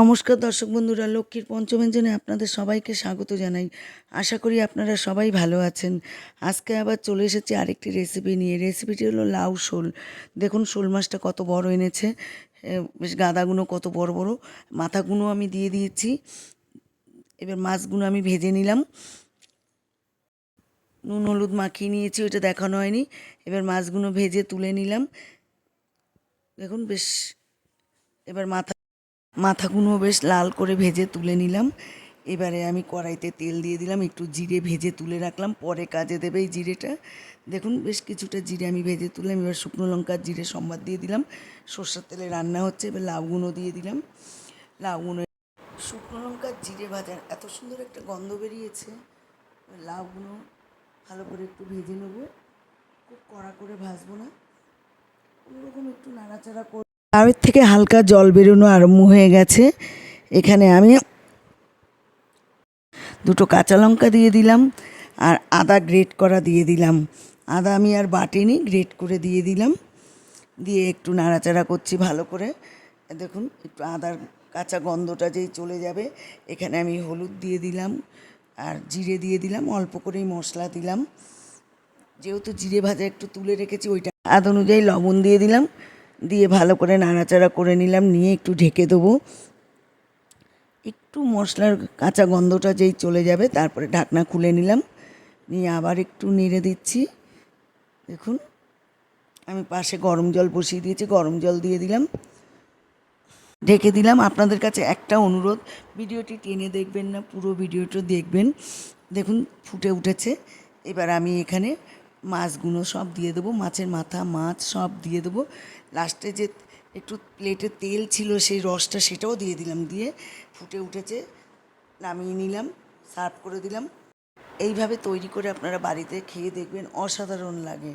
নমস্কার দর্শক বন্ধুরা, লক্ষ্মীর পঞ্চমেঞ্জনে আপনাদের সবাইকে স্বাগত জানাই। আশা করি আপনারা সবাই ভালো আছেন। আজকে আবার চলে এসেছি আরেকটি রেসিপি নিয়ে। রেসিপিটি হলো লাউ শোল। দেখুন, শোল মাছটা কত বড় এনেছে। বেশ গাদাগুলো কত বড় বড়। মাথাগুলো আমি দিয়ে দিয়েছি। এবার মাছগুলো আমি ভেজে নিলাম। নুন, হলুদ মাখিয়ে নিয়েছি, ওইটা দেখানো হয়নি। এবার মাছগুলো ভেজে তুলে নিলাম। দেখুন, বেশ, এবার মাথা মাথাগুলো বেশ লাল করে ভেজে তুলে নিলাম। এবারে আমি কড়াইতে তেল দিয়ে দিলাম, একটু জিরে ভেজে তুলে রাখলাম। পরে কাজে দেবে এই জিরেটা। দেখুন, বেশ কিছুটা জিরে আমি ভেজে তুললাম। এবার শুকনো লঙ্কার জিরে সম্বাদ দিয়ে দিলাম। সর্ষের তেলে রান্না হচ্ছে, এবার লাউগুলো দিয়ে দিলাম। লাউগুলো শুকনো লঙ্কার জিরে ভাজার এত সুন্দর একটা গন্ধ বেরিয়েছে। লাউগুলো ভালো করে একটু ভেজে নেব। খুব কড়া করে ভাজবো না। কোনোরকম একটু নাড়াচাড়া করে লাউয়ের থেকে হালকা জল বেরোনো আরম্ভ হয়ে গেছে। এখানে আমি দুটো কাঁচা লঙ্কা দিয়ে দিলাম আর আদা গ্রেট করা দিয়ে দিলাম। আদা আমি আর বাটিনি, গ্রেট করে দিয়ে দিলাম। দিয়ে একটু নাড়াচাড়া করছি ভালো করে। দেখুন, একটু আদার কাঁচা গন্ধটা যেই চলে যাবে, এখানে আমি হলুদ দিয়ে দিলাম আর জিরে দিয়ে দিলাম, অল্প করেই মশলা দিলাম। যেহেতু জিরে ভাজা একটু তুলে রেখেছি, ওইটা আদ অনুযায়ী লবণ দিয়ে দিলাম। দিয়ে ভালো করে নাড়াচাড়া করে নিলাম, নিয়ে একটু ঢেকে দেবো। একটু মশলার কাঁচা গন্ধটা যেই চলে যাবে, তারপরে ঢাকনা খুলে নিলাম। নিয়ে আবার একটু নেড়ে দিচ্ছি। দেখুন, আমি পাশে গরম জল বসিয়ে দিয়েছি, গরম জল দিয়ে দিলাম। ঢেকে দিলাম। আপনাদের কাছে একটা অনুরোধ, ভিডিওটি টেনে দেখবেন না, পুরো ভিডিওটা দেখবেন। দেখুন, ফুটে উঠেছে। এবার আমি এখানে মাছগুলো সব দিয়ে দেবো, মাছের মাথা, মাছ সব দিয়ে দেবো। লাস্টে যে একটু প্লেটে তেল ছিল, সেই রসটা সেটাও দিয়ে দিলাম, দিয়ে ফুটে উঠেছে। নামিয়ে নিলাম সার্ভ করে দিলাম। এইভাবে তৈরি করে আপনারা বাড়িতে খেয়ে দেখবেন, অসাধারণ লাগে।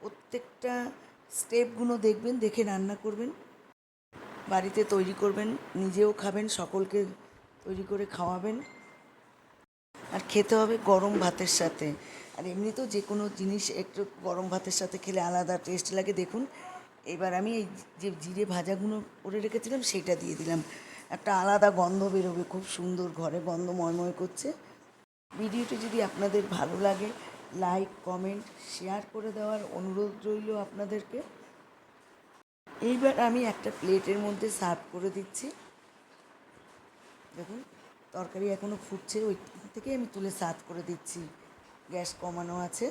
প্রত্যেকটা স্টেপগুলো দেখবেন, দেখে রান্না করবেন। বাড়িতে তৈরি করবেন, নিজেও খাবেন, সকলকে তৈরি করে খাওয়াবেন। আর খেতে হবে গরম ভাতের সাথে। আর এমনিতেও যে কোনো জিনিস একটু গরম ভাতের সাথে খেলে আলাদা টেস্ট লাগে। দেখুন, এবার আমি এই যে জিরে ভাজাগুলো করে রেখেছিলাম সেটা দিয়ে দিলাম। একটা আলাদা গন্ধ বেরোবে, খুব সুন্দর ঘরে গন্ধ ময়ময় করছে। ভিডিওটি যদি আপনাদের ভালো লাগে লাইক কমেন্ট শেয়ার করে দেওয়ার অনুরোধ রইল আপনাদেরকে। এইবার আমি একটা প্লেটের মধ্যে সার্ভ করে দিচ্ছি। দেখুন, তরকারি এখনও ফুটছে ওই থেকে আমি তুলে সার্ভ করে দিচ্ছি। গ্যাস কমানো আছে।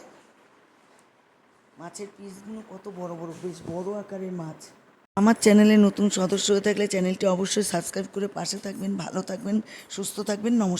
মাছের পিসগুলো কত বড় বড়, বেশ বড় আকারের মাছ। আমার চ্যানেলে নতুন সদস্য হয়ে থাকলে চ্যানেলটি অবশ্যই সাবস্ক্রাইব করে পাশে থাকবেন, ভালো থাকবেন, সুস্থ থাকবেন, নমস্কার।